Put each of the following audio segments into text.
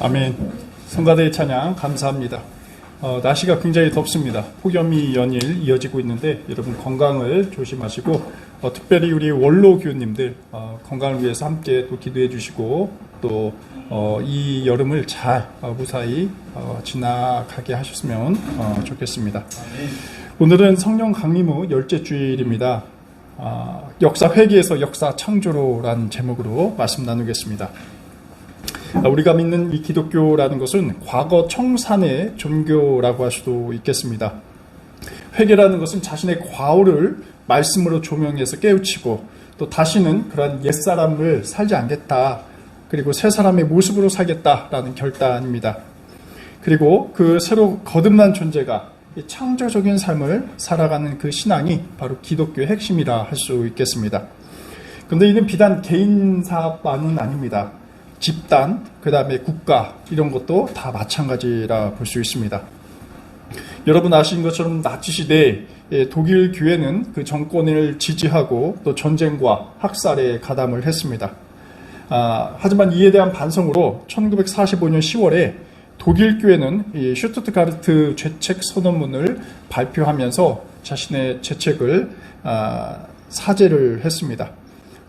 아멘. 성가대의 찬양 감사합니다. 어, 날씨가 굉장히 덥습니다. 폭염이 연일 이어지고 있는데 여러분 건강을 조심하시고 어, 특별히 우리 원로 교우님들 어, 건강을 위해서 함께 또 기도해 주시고 또 어, 이 여름을 잘 어, 무사히 어, 지나가게 하셨으면 어, 좋겠습니다. 오늘은 성령 강림 후 열째 주일입니다. 아, 역사 회개에서 역사 창조로라는 제목으로 말씀 나누겠습니다. 아, 우리가 믿는 이 기독교라는 것은 과거 청산의 종교라고 할 수도 있겠습니다. 회개라는 것은 자신의 과오를 말씀으로 조명해서 깨우치고 또 다시는 그러한 옛사람을 살지 않겠다. 그리고 새 사람의 모습으로 살겠다라는 결단입니다. 그리고 그 새로 거듭난 존재가 이 창조적인 삶을 살아가는 그 신앙이 바로 기독교의 핵심이라 할 수 있겠습니다. 그런데 이는 비단 개인사만은 아닙니다. 집단, 그 다음에 국가, 이런 것도 다 마찬가지라 볼 수 있습니다. 여러분 아시는 것처럼 나치 시대에 예, 독일 교회는 그 정권을 지지하고 또 전쟁과 학살에 가담을 했습니다. 아, 하지만 이에 대한 반성으로 1945년 10월에 독일 교회는 이 슈투트가르트 죄책 선언문을 발표하면서 자신의 죄책을 아, 사죄를 했습니다.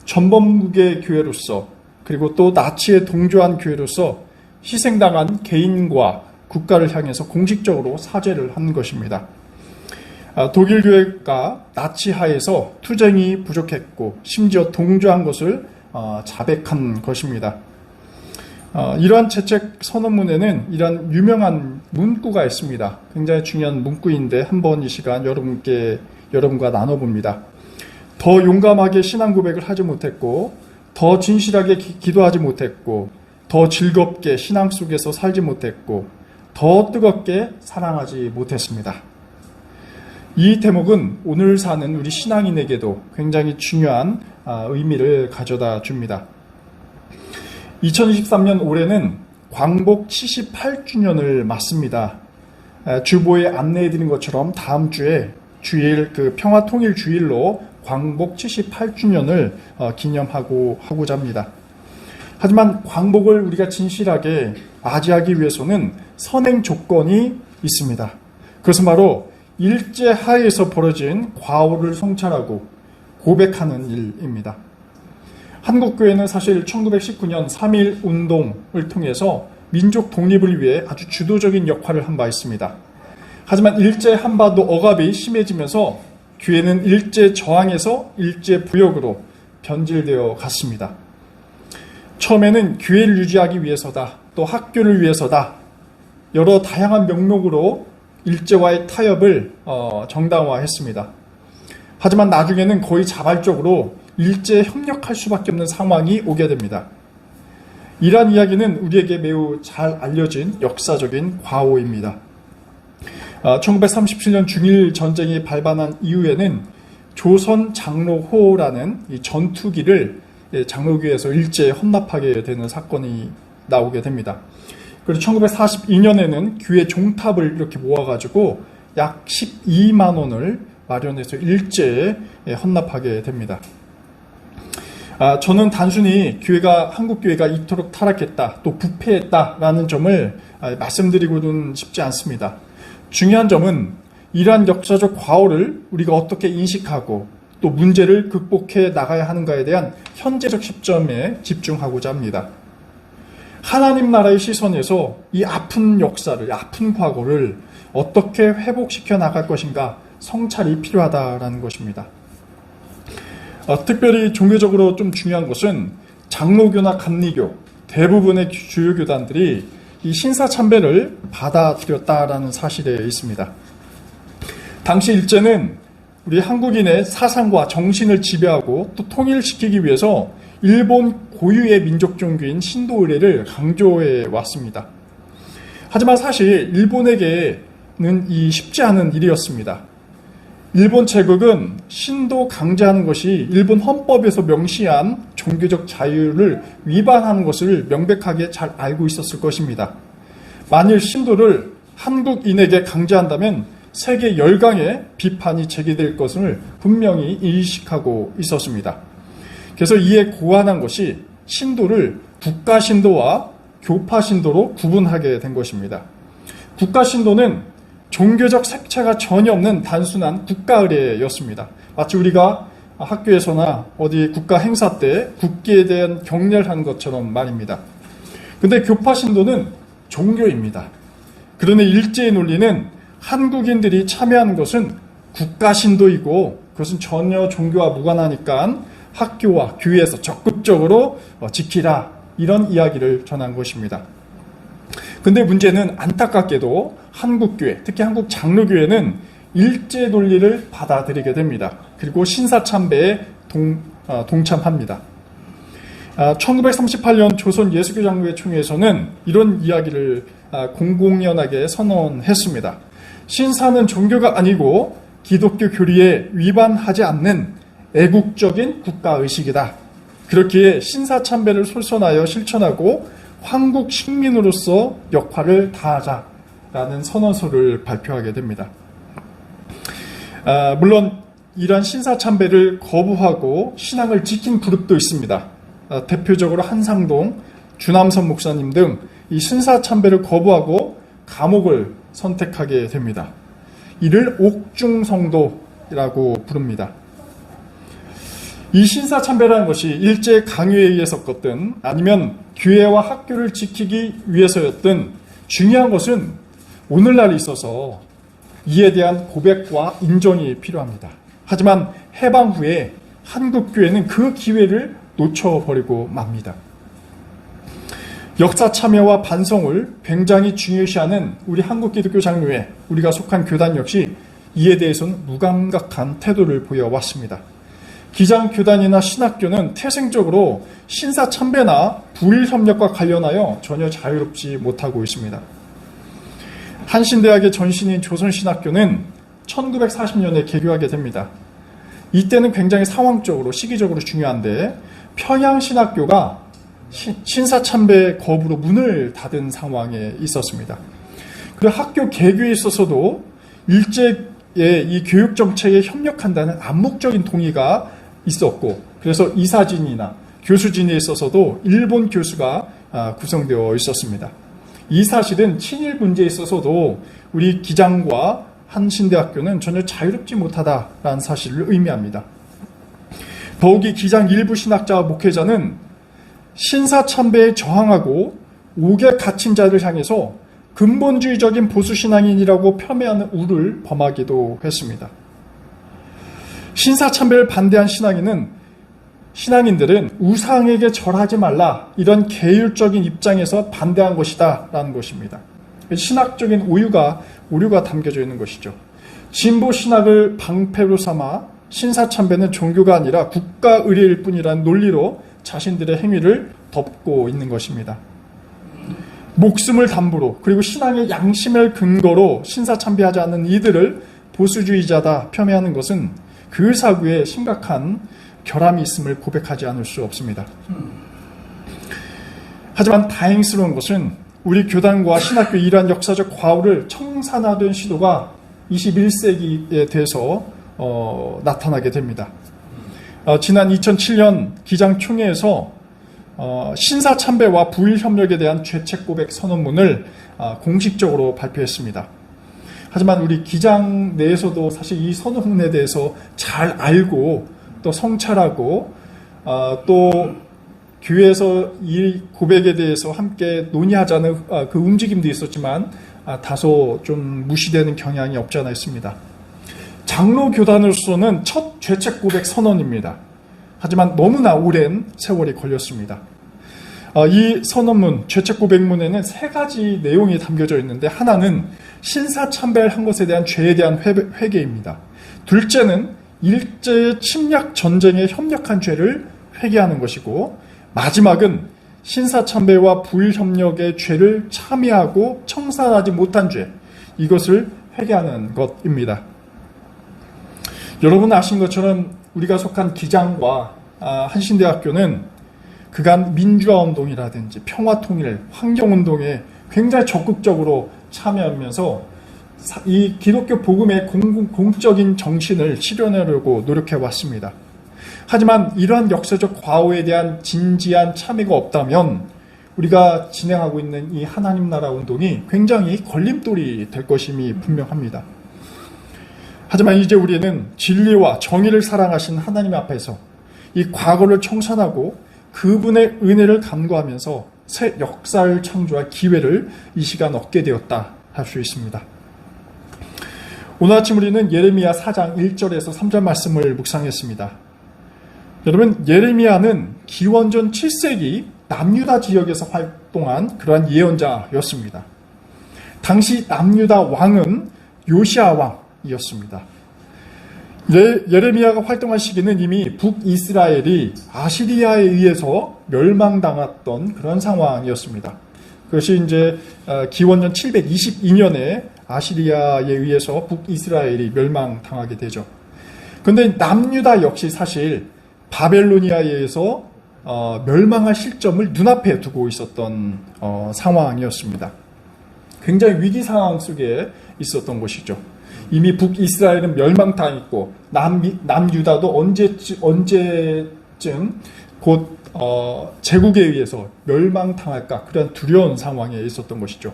전범국의 교회로서 그리고 또 나치에 동조한 교회로서 희생당한 개인과 국가를 향해서 공식적으로 사죄를 한 것입니다. 아, 독일 교회가 나치 하에서 투쟁이 부족했고 심지어 동조한 것을 어, 자백한 것입니다. 어, 이러한 채책 선언문에는 이러한 유명한 문구가 있습니다. 굉장히 중요한 문구인데 한번 이 시간 여러분께 여러분과 나눠봅니다. 더 용감하게 신앙 고백을 하지 못했고, 더 진실하게 기, 기도하지 못했고, 더 즐겁게 신앙 속에서 살지 못했고, 더 뜨겁게 사랑하지 못했습니다. 이 대목은 오늘 사는 우리 신앙인에게도 굉장히 중요한 아, 의미를 가져다 줍니다. 2023년 올해는 광복 78주년을 맞습니다. 아, 주보에 안내해 드린 것처럼 다음 주에 주일 그 평화 통일 주일로 광복 78주년을 어, 기념하고 하고자 합니다. 하지만 광복을 우리가 진실하게 맞이하기 위해서는 선행 조건이 있습니다. 그것은 바로 일제 하에서 벌어진 과오를 성찰하고 고백하는 일입니다. 한국교회는 사실 1919년 3.1 운동을 통해서 민족 독립을 위해 아주 주도적인 역할을 한 바 있습니다. 하지만 일제 한반도 억압이 심해지면서 교회는 일제 저항에서 일제 부역으로 변질되어 갔습니다. 처음에는 교회를 유지하기 위해서다, 또 학교를 위해서다, 여러 다양한 명목으로 일제와의 타협을 어, 정당화했습니다. 하지만 나중에는 거의 자발적으로 일제에 협력할 수밖에 없는 상황이 오게 됩니다. 이러한 이야기는 우리에게 매우 잘 알려진 역사적인 과오입니다. 1937년 중일 전쟁이 발반한 이후에는 조선 장로호라는 이 전투기를 예, 장로교에서 일제에 헌납하게 되는 사건이 나오게 됩니다. 그리고 1942년에는 교회 종탑을 이렇게 모아가지고 약 12만 원을 마련해서 일제에 예, 헌납하게 됩니다. 아, 저는 단순히 교회가 한국 교회가 이토록 타락했다, 또 부패했다라는 점을 아, 말씀드리고는 싶지 않습니다. 중요한 점은 이러한 역사적 과오를 우리가 어떻게 인식하고 또 문제를 극복해 나가야 하는가에 대한 현재적 시점에 집중하고자 합니다. 하나님 나라의 시선에서 이 아픈 역사를, 아픈 과거를 어떻게 회복시켜 나갈 것인가 성찰이 필요하다라는 것입니다. 어, 특별히 종교적으로 좀 중요한 것은 장로교나 감리교 대부분의 주요 교단들이 이 신사 참배를 받아들였다라는 사실에 있습니다. 당시 일제는 우리 한국인의 사상과 정신을 지배하고 또 통일시키기 위해서 일본 고유의 민족 종교인 신도 의례를 강조해 왔습니다. 하지만 사실 일본에게는 이 쉽지 않은 일이었습니다. 일본 제국은 신도 강제하는 것이 일본 헌법에서 명시한 종교적 자유를 위반하는 것을 명백하게 잘 알고 있었을 것입니다. 만일 신도를 한국인에게 강제한다면 세계 열강의 비판이 제기될 것을 분명히 인식하고 있었습니다. 그래서 이에 고안한 것이 신도를 국가 신도와 교파 신도로 구분하게 된 것입니다. 국가 신도는 종교적 색채가 전혀 없는 단순한 국가 의례였습니다. 마치 우리가 학교에서나 어디 국가 행사 때 국기에 대한 하는 것처럼 말입니다. 근데 교파 신도는 종교입니다. 그러나 일제의 논리는 한국인들이 참여하는 것은 국가 신도이고 그것은 전혀 종교와 무관하니까 학교와 교회에서 적극적으로 어, 지키라 이런 이야기를 전한 것입니다. 근데 문제는 안타깝게도 한국교회, 특히 한국 장로교회는 일제 논리를 받아들이게 됩니다. 그리고 신사참배에 동, 어, 동참합니다. 1938년 조선 예수교 장로회 총회에서는 이런 이야기를 아, 공공연하게 선언했습니다. 신사는 종교가 아니고 기독교 교리에 위반하지 않는 애국적인 국가 의식이다. 그렇기에 신사참배를 솔선하여 실천하고 황국 식민으로서 역할을 다하자라는 선언서를 발표하게 됩니다. 아, 물론 이러한 신사참배를 거부하고 신앙을 지킨 그룹도 있습니다. 아, 대표적으로 한상동, 주남선 목사님 등 이 신사참배를 거부하고 감옥을 선택하게 됩니다. 이를 옥중성도라고 부릅니다. 이 신사참배라는 것이 일제 강요에 의해서였든 아니면 교회와 학교를 지키기 위해서였든 중요한 것은 오늘날에 있어서 이에 대한 고백과 인정이 필요합니다. 하지만 해방 후에 한국 교회는 그 기회를 놓쳐버리고 맙니다. 역사 참여와 반성을 굉장히 중요시하는 우리 한국 기독교 장로회, 우리가 속한 교단 역시 이에 대해서는 무감각한 태도를 보여왔습니다. 기장 교단이나 신학교는 태생적으로 신사 참배나 불일 협력과 관련하여 전혀 자유롭지 못하고 있습니다. 한신대학의 전신인 조선신학교는 1940년에 개교하게 됩니다. 이때는 굉장히 상황적으로 시기적으로 중요한데 평양신학교가 신사참배 거부로 문을 닫은 상황에 있었습니다. 그 학교 개교에 있어서도 일제의 이 교육 정책에 협력한다는 암묵적인 동의가 있었고, 그래서 이사진이나 교수진에 있어서도 일본 교수가 아, 구성되어 있었습니다. 이 사실은 친일 문제에 있어서도 우리 기장과 한신대학교는 전혀 자유롭지 못하다라는 사실을 의미합니다. 더욱이 기장 일부 신학자와 목회자는 신사참배에 저항하고 옥에 갇힌 자를 향해서 근본주의적인 보수신앙인이라고 폄훼하는 우를 범하기도 했습니다. 신사참배를 반대한 신앙인은 신앙인들은 우상에게 절하지 말라 이런 계율적인 입장에서 반대한 것이다 라는 것입니다. 신학적인 오유가 오류가 담겨져 있는 것이죠. 진보 신학을 방패로 삼아 신사참배는 종교가 아니라 국가 의례일 뿐이라는 논리로 자신들의 행위를 덮고 있는 것입니다. 목숨을 담보로 그리고 신앙의 양심을 근거로 신사참배하지 않는 이들을 보수주의자다 폄훼하는 것은 그 사구에 심각한 결함이 있음을 고백하지 않을 수 없습니다. 하지만 다행스러운 것은 우리 교단과 신학교 이러한 역사적 과오를 청산하던 시도가 21세기에 대해서 어, 나타나게 됩니다. 어, 지난 2007년 기장총회에서 어, 신사참배와 부일협력에 대한 죄책 고백 선언문을 어, 공식적으로 발표했습니다. 하지만 우리 기장 내에서도 사실 이 선언문에 대해서 잘 알고 또 성찰하고 어, 또 교회에서 이 고백에 대해서 함께 논의하자는 어, 그 움직임도 있었지만 아, 다소 좀 무시되는 경향이 없지 않아 있습니다. 장로 교단으로서는 첫 죄책 고백 선언입니다. 하지만 너무나 오랜 세월이 걸렸습니다. 어, 이 선언문, 죄책 고백문에는 세 가지 내용이 담겨져 있는데 하나는 신사참배를 한 것에 대한 죄에 대한 회개입니다. 둘째는 일제의 침략 전쟁에 협력한 죄를 회개하는 것이고 마지막은 신사참배와 부일협력의 죄를 참여하고 청산하지 못한 죄 이것을 회개하는 것입니다. 여러분 아신 것처럼 우리가 속한 기장과 아, 한신대학교는 그간 민주화 운동이라든지 평화 통일, 환경 운동에 굉장히 적극적으로 참여하면서 이 기독교 복음의 공, 적인 정신을 실현하려고 노력해 왔습니다. 하지만 이러한 역사적 과오에 대한 진지한 참여가 없다면 우리가 진행하고 있는 이 하나님 나라 운동이 굉장히 걸림돌이 될 것임이 분명합니다. 하지만 이제 우리는 진리와 정의를 사랑하신 하나님 앞에서 이 과거를 청산하고 그분의 은혜를 간구하면서 새 역사를 창조할 기회를 이 시간 얻게 되었다 할 수 있습니다. 오늘 아침 우리는 예레미야 4장 1절에서 3절 말씀을 묵상했습니다. 여러분, 예레미야는 기원전 7세기 남유다 지역에서 활동한 그러한 예언자였습니다. 당시 남유다 왕은 요시아 왕이었습니다. 예, 예레미야가 활동한 시기는 이미 북이스라엘이 아시리아에 의해서 멸망당했던 그런 상황이었습니다. 그것이 이제 어, 기원전 722년에 아시리아에 의해서 북이스라엘이 멸망당하게 되죠. 그런데 남유다 역시 사실 바벨로니아에 의해서 어, 멸망할 실점을 눈앞에 두고 있었던 어, 상황이었습니다. 굉장히 위기 상황 속에 있었던 것이죠. 이미 북이스라엘은 멸망당했고 남 남유다도 언제 언제쯤 곧 어, 제국에 의해서 멸망당할까 그런 두려운 상황에 있었던 것이죠.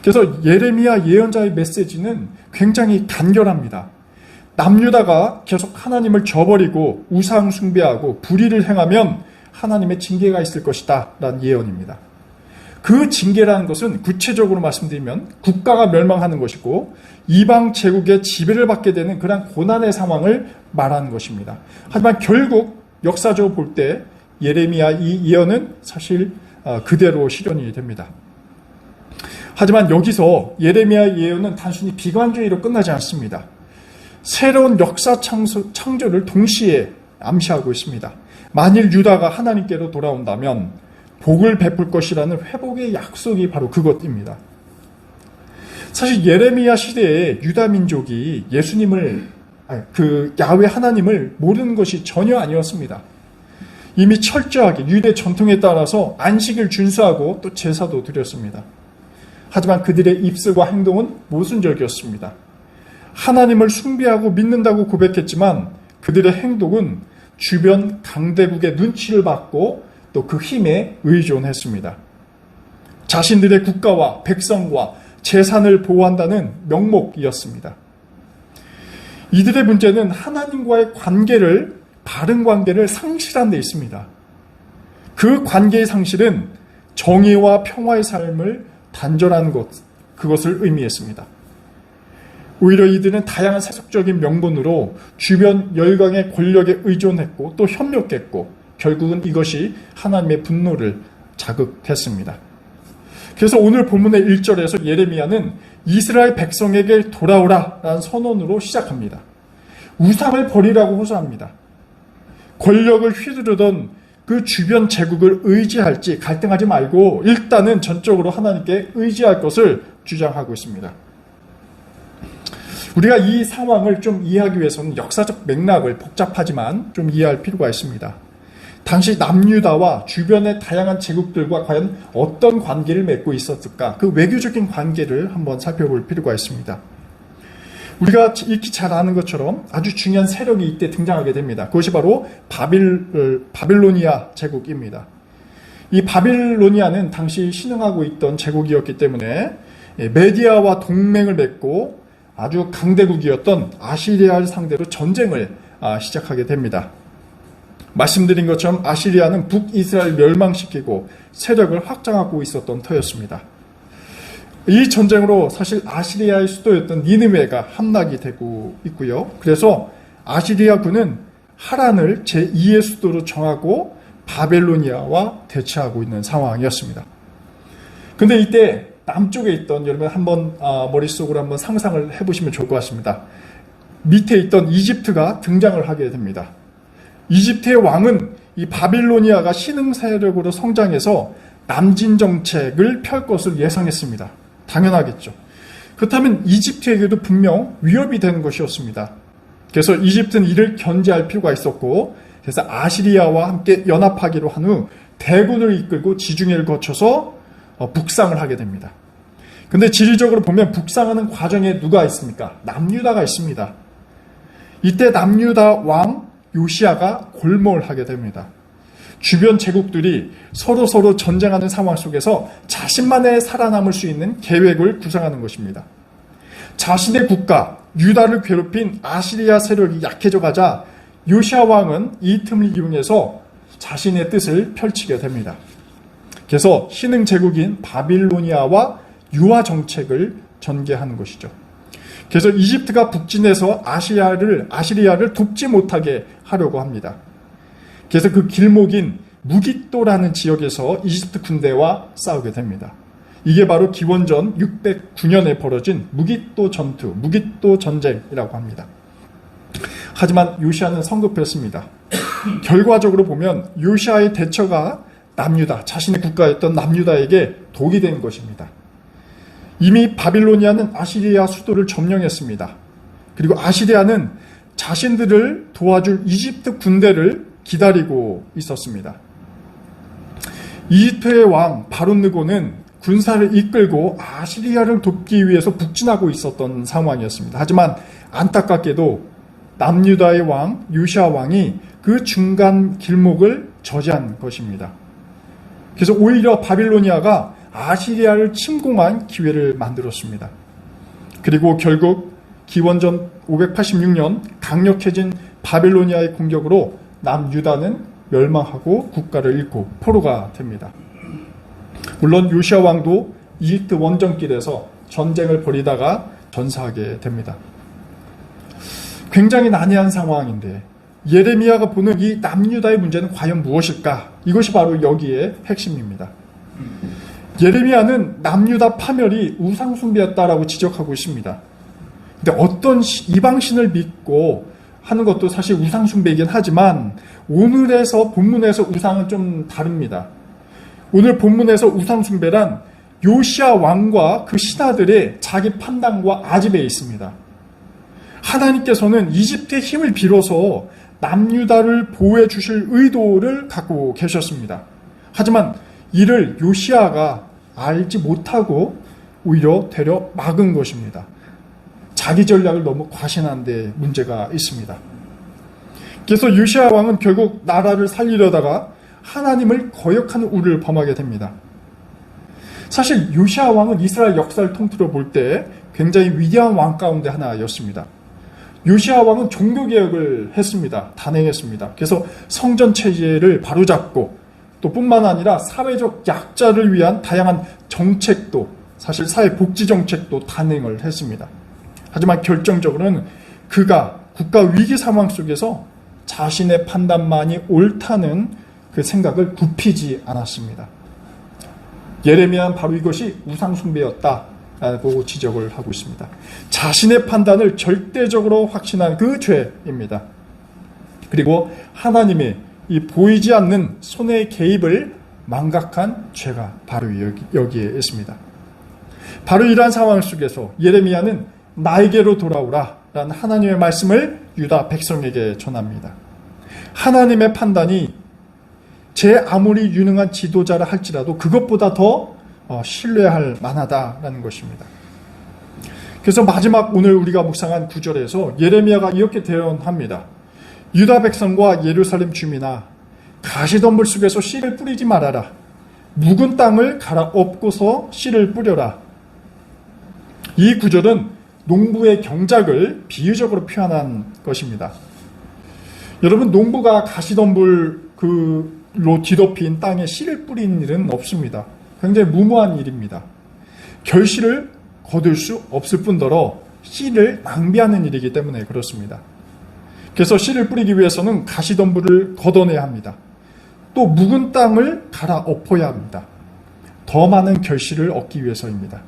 그래서 예레미야 예언자의 메시지는 굉장히 간결합니다. 남유다가 계속 하나님을 저버리고 우상 숭배하고 불의를 행하면 하나님의 징계가 있을 것이다 라는 예언입니다. 그 징계라는 것은 구체적으로 말씀드리면 국가가 멸망하는 것이고 이방 제국의 지배를 받게 되는 그런 고난의 상황을 말하는 것입니다. 하지만 결국 역사적으로 볼 때 예레미야 이 예언은 사실 어, 그대로 실현이 됩니다. 하지만 여기서 예레미야 예언은 단순히 비관주의로 끝나지 않습니다. 새로운 역사 창조, 창조를 동시에 암시하고 있습니다. 만일 유다가 하나님께로 돌아온다면 복을 베풀 것이라는 회복의 약속이 바로 그것입니다. 사실 예레미야 시대에 유다 민족이 예수님을 그 야훼 하나님을 모르는 것이 전혀 아니었습니다. 이미 철저하게 유대 전통에 따라서 안식을 준수하고 또 제사도 드렸습니다. 하지만 그들의 입술과 행동은 모순적이었습니다. 하나님을 숭배하고 믿는다고 고백했지만 그들의 행동은 주변 강대국의 눈치를 받고 또 그 힘에 의존했습니다. 자신들의 국가와 백성과 재산을 보호한다는 명목이었습니다. 이들의 문제는 하나님과의 관계를 바른 관계를 상실한 데 있습니다. 그 관계의 상실은 정의와 평화의 삶을 단절한 것, 그것을 의미했습니다. 오히려 이들은 다양한 세속적인 명분으로 주변 열강의 권력에 의존했고 또 협력했고 결국은 이것이 하나님의 분노를 자극했습니다. 그래서 오늘 본문의 1절에서 예레미야는 이스라엘 백성에게 돌아오라 라는 선언으로 시작합니다. 우상을 버리라고 호소합니다. 권력을 휘두르던 그 주변 제국을 의지할지 갈등하지 말고 일단은 전적으로 하나님께 의지할 것을 주장하고 있습니다. 우리가 이 상황을 좀 이해하기 위해서는 역사적 맥락을 복잡하지만 좀 이해할 필요가 있습니다. 당시 남유다와 주변의 다양한 제국들과 과연 어떤 관계를 맺고 있었을까? 그 외교적인 관계를 한번 살펴볼 필요가 있습니다. 우리가 익히 잘 아는 것처럼 아주 중요한 세력이 이때 등장하게 됩니다. 그것이 바로 바빌, 어, 바빌로니아 제국입니다. 이 바빌로니아는 당시 신흥하고 있던 제국이었기 때문에 예, 메디아와 동맹을 맺고 아주 강대국이었던 아시리아를 상대로 전쟁을 아, 시작하게 됩니다. 말씀드린 것처럼 아시리아는 북이스라엘 멸망시키고 세력을 확장하고 있었던 터였습니다. 이 전쟁으로 사실 아시리아의 수도였던 니느웨가 함락이 되고 있고요. 그래서 아시리아군은 하란을 제2의 수도로 정하고 바벨로니아와 대치하고 있는 상황이었습니다. 근데 이때 남쪽에 있던 여러분 한번 아, 머릿속으로 한번 상상을 해보시면 좋을 것 같습니다. 밑에 있던 이집트가 등장을 하게 됩니다. 이집트의 왕은 이 바빌로니아가 신흥 세력으로 성장해서 남진 정책을 펼 것을 예상했습니다. 당연하겠죠. 그렇다면 이집트에게도 분명 위협이 되는 것이었습니다. 그래서 이집트는 이를 견제할 필요가 있었고, 그래서 아시리아와 함께 연합하기로 한 후 대군을 이끌고 지중해를 거쳐서 어, 북상을 하게 됩니다. 근데 지리적으로 보면 북상하는 과정에 누가 있습니까? 남유다가 있습니다. 이때 남유다 왕 요시아가 골몰 하게 됩니다. 주변 제국들이 서로 서로 전쟁하는 상황 속에서 자신만의 살아남을 수 있는 계획을 구성하는 것입니다. 자신의 국가 유다를 괴롭힌 아시리아 세력이 약해져 가자 요시아 왕은 이 틈을 이용해서 자신의 뜻을 펼치게 됩니다. 그래서 신흥 제국인 바빌로니아와 유화 정책을 전개하는 것이죠. 그래서 이집트가 북진해서 아시아를 아시리아를 돕지 못하게 하려고 합니다. 그래서 그 길목인 무기또라는 지역에서 이집트 군대와 싸우게 됩니다. 이게 바로 기원전 609년에 벌어진 무기또 전투, 무기또 전쟁이라고 합니다. 하지만 요시아는 성급했습니다. 결과적으로 보면 요시아의 대처가 남유다, 자신의 국가였던 남유다에게 독이 된 것입니다. 이미 바빌로니아는 아시리아 수도를 점령했습니다. 그리고 아시리아는 자신들을 도와줄 이집트 군대를 기다리고 있었습니다. 이집트의 왕 바론느고는 군사를 이끌고 아시리아를 돕기 위해서 북진하고 있었던 상황이었습니다. 하지만 안타깝게도 남유다의 왕 유샤 왕이 그 중간 길목을 저지한 것입니다. 그래서 오히려 바빌로니아가 아시리아를 침공한 기회를 만들었습니다. 그리고 결국 기원전 586년 강력해진 바빌로니아의 공격으로 남유다는 멸망하고 국가를 잃고 포로가 됩니다. 물론 요시아 왕도 이집트 원정길에서 전쟁을 벌이다가 전사하게 됩니다. 굉장히 난해한 상황인데 예레미야가 보는 이 남유다의 문제는 과연 무엇일까? 이것이 바로 여기에 핵심입니다. 예레미야는 남유다 파멸이 우상숭배였다라고 지적하고 있습니다. 근데 어떤 이방신을 믿고 하는 것도 사실 우상숭배이긴 하지만 오늘에서 본문에서 우상은 좀 다릅니다. 오늘 본문에서 우상숭배란 요시아 왕과 그 신하들의 자기 판단과 아집에 있습니다. 하나님께서는 이집트의 힘을 빌어서 남유다를 보호해 주실 의도를 갖고 계셨습니다. 하지만 이를 요시아가 알지 못하고 오히려 되려 막은 것입니다. 자기 전략을 너무 과신한 데 문제가 있습니다. 그래서 요시아 왕은 결국 나라를 살리려다가 하나님을 거역하는 우를 범하게 됩니다. 사실 요시아 왕은 이스라엘 역사를 통틀어 볼 때 굉장히 위대한 왕 가운데 하나였습니다. 요시아 왕은 종교 개혁을 했습니다. 단행했습니다. 그래서 성전 체제를 바로잡고 또 뿐만 아니라 사회적 약자를 위한 다양한 정책도 사실 사회 복지 정책도 단행을 했습니다. 하지만 결정적으로는 그가 국가 위기 상황 속에서 자신의 판단만이 옳다는 그 생각을 굽히지 않았습니다. 예레미야는 바로 이것이 우상숭배였다 라고 지적을 하고 있습니다. 자신의 판단을 절대적으로 확신한 그 죄입니다. 그리고 하나님의 이 보이지 않는 손의 개입을 망각한 죄가 바로 여기, 여기 에 있습니다. 바로 이러한 상황 속에서 예레미야는 나에게로 돌아오라 라는 하나님의 말씀을 유다 백성에게 전합니다. 하나님의 판단이 제 아무리 유능한 지도자라 할지라도 그것보다 더 어, 신뢰할 만하다라는 것입니다. 그래서 마지막 오늘 우리가 묵상한 구절에서 예레미야가 이렇게 대언합니다. 유다 백성과 예루살렘 주민아 가시덤불 속에서 씨를 뿌리지 말아라. 묵은 땅을 갈아 엎고서 씨를 뿌려라. 이 구절은 농부의 경작을 비유적으로 표현한 것입니다. 여러분 농부가 가시덤불 그로 뒤덮인 땅에 씨를 뿌리는 일은 없습니다. 굉장히 무모한 일입니다. 결실을 거둘 수 없을 뿐더러 씨를 낭비하는 일이기 때문에 그렇습니다. 그래서 씨를 뿌리기 위해서는 가시덤불을 걷어내야 합니다. 또 묵은 땅을 갈아 엎어야 합니다. 더 많은 결실을 얻기 위해서입니다.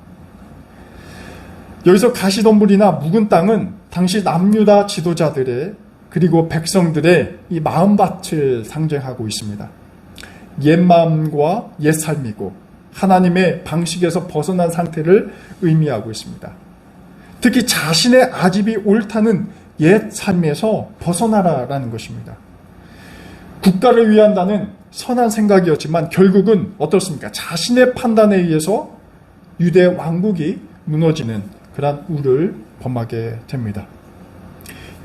여기서 가시덤불이나 묵은 땅은 당시 남유다 지도자들의 그리고 백성들의 이 마음밭을 상징하고 있습니다. 옛 마음과 옛 삶이고 하나님의 방식에서 벗어난 상태를 의미하고 있습니다. 특히 자신의 아집이 옳다는 옛 삶에서 벗어나라라는 것입니다. 국가를 위한다는 선한 생각이었지만 결국은 어떻습니까? 자신의 판단에 의해서 유대 왕국이 무너지는 그러한 우를 범하게 됩니다.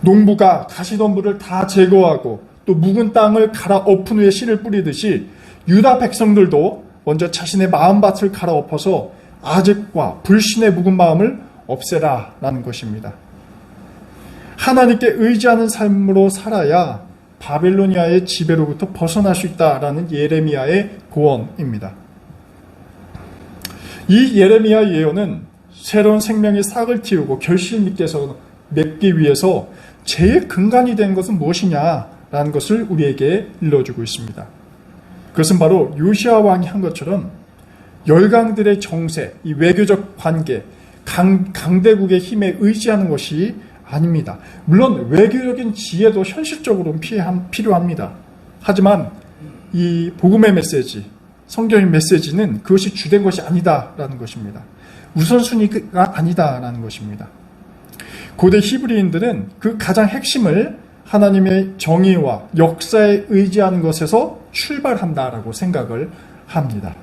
농부가 가시덤불을 다 제거하고 또 묵은 땅을 갈아 엎은 후에 씨를 뿌리듯이 유다 백성들도 먼저 자신의 마음밭을 갈아 엎어서 아직과 불신의 묵은 마음을 없애라라는 것입니다. 하나님께 의지하는 삶으로 살아야 바벨로니아의 지배로부터 벗어날 수 있다라는 예레미야의 고언입니다. 이 예레미야 예언은 새로운 생명의 싹을 틔우고 결실 밑에서 맺기 위해서 제일 근간이 된 것은 무엇이냐라는 것을 우리에게 일러주고 있습니다. 그것은 바로 요시아 왕이 한 것처럼 열강들의 정세, 이 외교적 관계, 강, 강대국의 힘에 의지하는 것이 아닙니다. 물론 외교적인 지혜도 현실적으로는 피함- 필요합니다. 하지만 이 복음의 메시지, 성경의 메시지는 그것이 주된 것이 아니다라는 것입니다. 우선순위가 아니다라는 것입니다. 고대 히브리인들은 그 가장 핵심을 하나님의 정의와 역사에 의지하는 것에서 출발한다라고 생각을 합니다.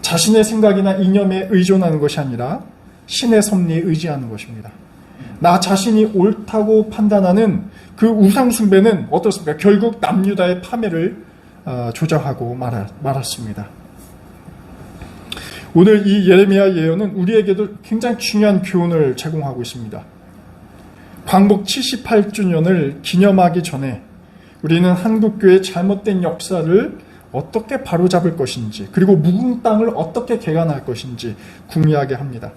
자신의 생각이나 이념에 의존하는 것이 아니라 신의 섭리에 의지하는 것입니다. 나 자신이 옳다고 판단하는 그 우상 숭배는 어떻습니까? 결국 남유다의 파멸을 어, 조장하고 말았습니다. 오늘 이 예레미야 예언은 우리에게도 굉장히 중요한 교훈을 제공하고 있습니다. 광복 78주년을 기념하기 전에 우리는 한국교회의 잘못된 역사를 어떻게 바로잡을 것인지 그리고 묵은 땅을 어떻게 개간할 것인지 궁리하게 합니다.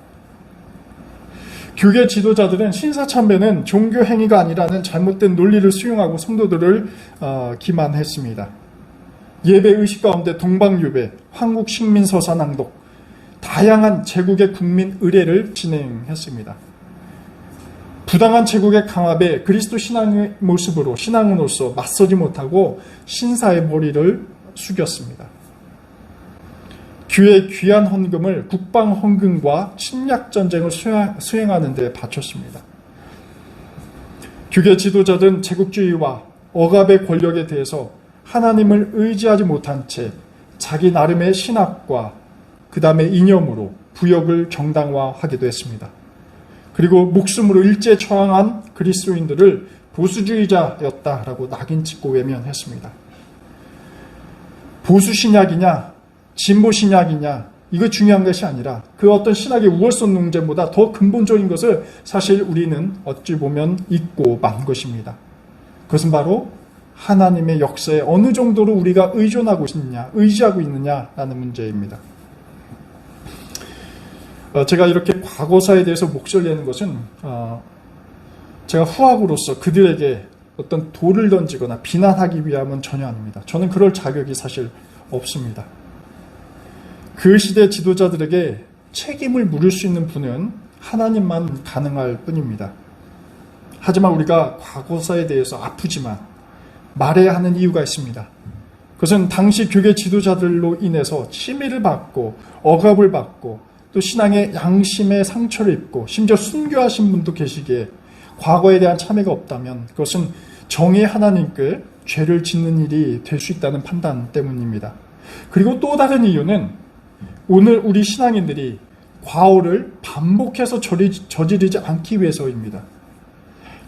교계 지도자들은 신사참배는 종교 행위가 아니라는 잘못된 논리를 수용하고 성도들을 어, 기만했습니다. 예배 의식 가운데 동방유배, 한국식민서사 낭독, 다양한 제국의 국민 의례를 진행했습니다. 부당한 제국의 강압에 그리스도 신앙의 모습으로 신앙으로서 맞서지 못하고 신사의 머리를 숙였습니다. 교회의 귀한 헌금을 국방 헌금과 침략 전쟁을 수행하는 데 바쳤습니다. 교계 지도자들은 제국주의와 억압의 권력에 대해서 하나님을 의지하지 못한 채 자기 나름의 신학과 그 다음에 이념으로 부역을 정당화하기도 했습니다. 그리고 목숨으로 일제 처형한 그리스도인들을 보수주의자였다라고 낙인 찍고 외면했습니다. 보수 신약이냐, 진보 신약이냐, 이거 중요한 것이 아니라 그 어떤 신학의 우월성 논쟁보다 더 근본적인 것을 사실 우리는 어찌 보면 잊고 만 것입니다. 그것은 바로 하나님의 역사에 어느 정도로 우리가 의존하고 있느냐, 의지하고 있느냐라는 문제입니다. 어, 제가 이렇게 과거사에 대해서 목소리 내는 것은 어, 제가 후학으로서 그들에게 어떤 돌을 던지거나 비난하기 위함은 전혀 아닙니다. 저는 그럴 자격이 사실 없습니다. 그 시대 지도자들에게 책임을 물을 수 있는 분은 하나님만 가능할 뿐입니다. 하지만 우리가 과거사에 대해서 아프지만 말해야 하는 이유가 있습니다. 그것은 당시 교계 지도자들로 인해서 침해를 받고 억압을 받고 또 신앙의 양심의 상처를 입고 심지어 순교하신 분도 계시기에 과거에 대한 참회가 없다면 그것은 정의 하나님께 죄를 짓는 일이 될 수 있다는 판단 때문입니다. 그리고 또 다른 이유는 오늘 우리 신앙인들이 과오를 반복해서 저지르지 않기 위해서입니다.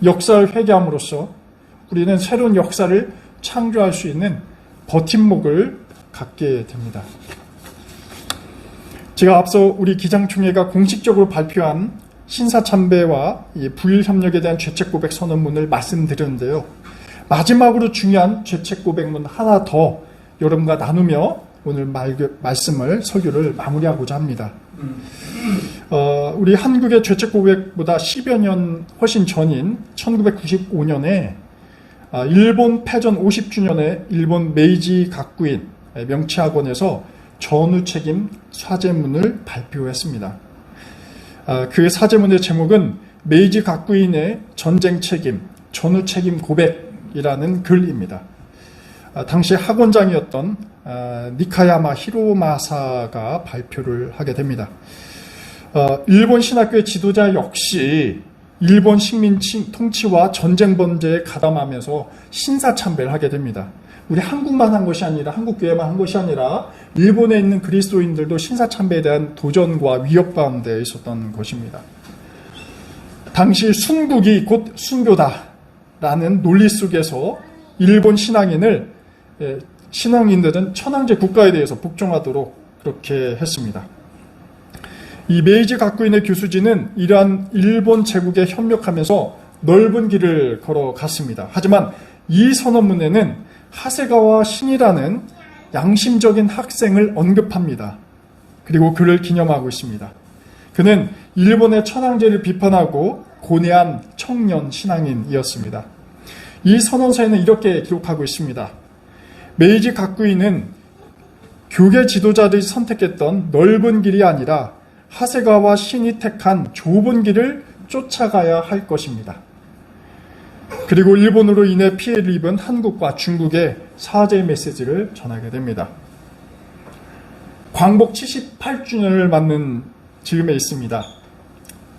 역사를 회개함으로써 우리는 새로운 역사를 창조할 수 있는 버팀목을 갖게 됩니다. 제가 앞서 우리 기장총회가 공식적으로 발표한 신사참배와 부일협력에 대한 죄책고백 선언문을 말씀드렸는데요. 마지막으로 중요한 죄책고백문 하나 더 여러분과 나누며 오늘 말, 말씀을 설교를 마무리하고자 합니다. 어, 우리 한국의 죄책고백보다 10여 년 훨씬 전인 1995년에 아, 일본 패전 50주년에 일본 메이지 가꾸인 명치학원에서 전후 책임 사제문을 발표했습니다. 아, 그 사제문의 제목은 메이지 가꾸인의 전쟁 책임, 전후 책임 고백이라는 글입니다. 아, 당시 학원장이었던 니카야마 히로마사가 발표를 하게 됩니다. 어, 일본 신학교의 지도자 역시 일본 식민 통치와 전쟁 범죄에 가담하면서 신사참배를 하게 됩니다. 우리 한국만 한 것이 아니라 한국 교회만 한 것이 아니라 일본에 있는 그리스도인들도 신사참배에 대한 도전과 위협 가운데 있었던 것입니다. 당시 순국이 곧 순교다 라는 논리 속에서 일본 신앙인을 예, 신앙인들은 천황제 국가에 대해서 복종하도록 그렇게 했습니다. 이 메이지 가쿠인의 교수진은 이러한 일본 제국에 협력하면서 넓은 길을 걸어갔습니다. 하지만 이 선언문에는 하세가와 신이라는 양심적인 학생을 언급합니다. 그리고 그를 기념하고 있습니다. 그는 일본의 천황제를 비판하고 고뇌한 청년 신앙인이었습니다. 이 선언서에는 이렇게 기록하고 있습니다. 메이지 가쿠이는 교계 지도자들이 선택했던 넓은 길이 아니라 하세가와 신이 택한 좁은 길을 쫓아가야 할 것입니다. 그리고 일본으로 인해 피해를 입은 한국과 중국에 사죄 메시지를 전하게 됩니다. 광복 78주년을 맞는 즈음에 있습니다.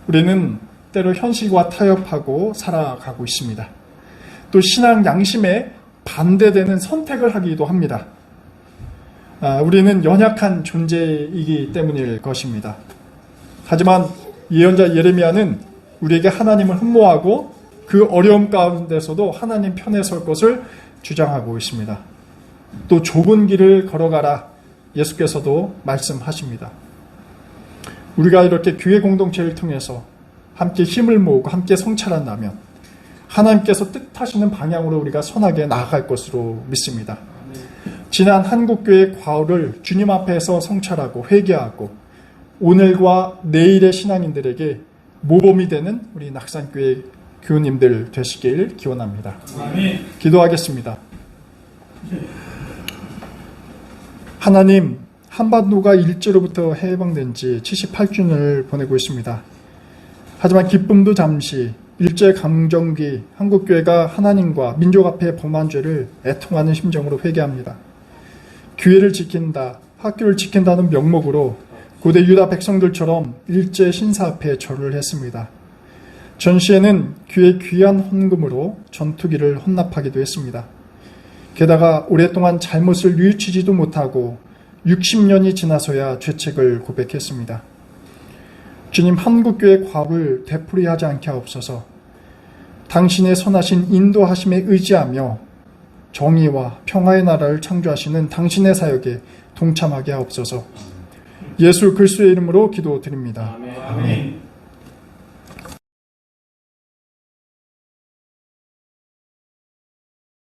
우리는 때로 현실과 타협하고 살아가고 있습니다. 또 신앙 양심에 반대되는 선택을 하기도 합니다. 아, 우리는 연약한 존재이기 때문일 것입니다. 하지만 예언자 예레미야는 우리에게 하나님을 흠모하고 그 어려움 가운데서도 하나님 편에 설 것을 주장하고 있습니다. 또 좁은 길을 걸어가라 예수께서도 말씀하십니다. 우리가 이렇게 교회 공동체를 통해서 함께 힘을 모으고 함께 성찰한다면 하나님께서 뜻하시는 방향으로 우리가 선하게 나아갈 것으로 믿습니다. 지난 한국교회 과오를 주님 앞에서 성찰하고 회개하고 오늘과 내일의 신앙인들에게 모범이 되는 우리 낙산교회 교우님들 되시길 기원합니다. 기도하겠습니다. 하나님, 한반도가 일제로부터 해방된 지 78주년을 보내고 있습니다. 하지만 기쁨도 잠시 일제 강점기 한국교회가 하나님과 민족 앞에 범한 죄를 애통하는 심정으로 회개합니다. 교회를 지킨다, 학교를 지킨다는 명목으로 고대 유다 백성들처럼 일제 신사 앞에 절을 했습니다. 전시에는 교회 귀한 헌금으로 전투기를 헌납하기도 했습니다. 게다가 오랫동안 잘못을 뉘우치지도 못하고 60년이 지나서야 죄책을 고백했습니다. 주님 한국교회 과업을 되풀이하지 않게 하옵소서 당신의 선하신 인도하심에 의지하며 정의와 평화의 나라를 창조하시는 당신의 사역에 동참하게 하옵소서 예수 그리스도의 이름으로 기도드립니다. 아멘.